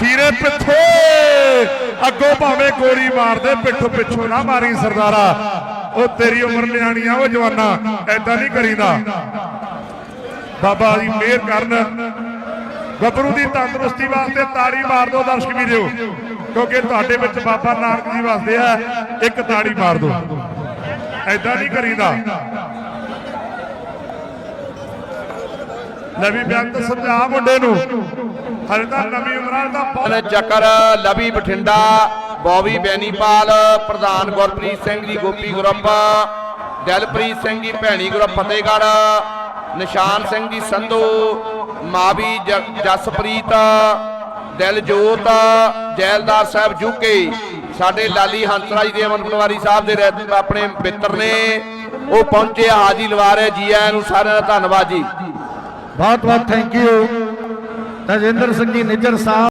ਖੀਰੇ ਪਿੱਛੇ ਅੱਗੋਂ ਭਾਵੇਂ ਗੋਲੀ ਮਾਰਦੇ, ਪਿੱਠੋਂ ਪਿੱਛੋਂ ਨਾ ਮਾਰੀ ਸਰਦਾਰਾ। ਉਹ ਤੇਰੀ ਉਮਰ ਨਿਆਣੀ ਆ ਉਹ ਜਵਾਨਾ ਐਦਾਂ ਨਹੀਂ ਕਰੀਦਾ। ਬਾਬਾ ਜੀ ਮਿਹਰ ਕਰਨ। ਗੱਭਰੂ ਦੀ ਤੰਦਰੁਸਤੀ ਵਾਸਤੇ ਤਾੜੀ ਮਾਰ ਦਿਓ, ਦਰਸ਼ਕ ਵੀਰੋ। ਕਿਉਂਕਿ ਤੁਹਾਡੇ ਵਿੱਚ ਬਾਬਾ ਨਾਨਕ ਜੀ ਵਸਦੇ ਆ, ਇੱਕ ਤਾੜੀ ਮਾਰ ਦਿਓ। ਐਦਾਂ ਨਹੀਂ ਕਰੀਦਾ। ਲੈ ਬੇਅੰਤ ਸਮਝਾ ਮੁੰਡੇ ਨੂੰ। ਹਲੇ ਤਾਂ ਨਵੀਂ ਉਮਰਾਂ ਦਾ ਚੱਕਰ, ਲਵੀ ਬਠਿੰਡਾ ਬੌਬੀ ਬੈਨੀਪਾਲ, ਪ੍ਰਧਾਨ ਗੁਰਪ੍ਰੀਤ ਸਿੰਘ ਜੀ, ਗੋਪੀ ਗਰੁੱਪ, ਦਿਲਪ੍ਰੀਤ ਸਿੰਘ ਜੀ, ਭੈਣੀ ਗਰੁੱਪ, ਫਤਿਹਗੜ੍ਹ, ਨਿਸ਼ਾਨ ਸਿੰਘ ਜੀ, ਸੰਧੂ, ਮਾਵੀ ਜ- ਜਸਪ੍ਰੀਤ, ਦਿਲਜੋਤ, ਜੈਲਦਾਰ ਸਾਹਿਬ ਜੂਕੇ ਸਾਡੇ ਲਾਲੀ ਹੰਸਰਾਜ ਦੇ ਅਮਨ ਪਟਵਾਰੀ ਸਾਹਿਬ ਦੇ ਰਹਿ- ਆਪਣੇ ਮਿੱਤਰ ਨੇ। ਉਹ ਪਹੁੰਚੇ ਹਾਜੀ ਲਵਾ ਰਹੇ ਜੀ ਆਇਆਂ ਨੂੰ ਸਾਰਿਆਂ ਦਾ ਧੰਨਵਾਦ ਜੀ। ਬਹੁਤ ਬਹੁਤ thank you Tajinder Singh ji Nijjar Sahib.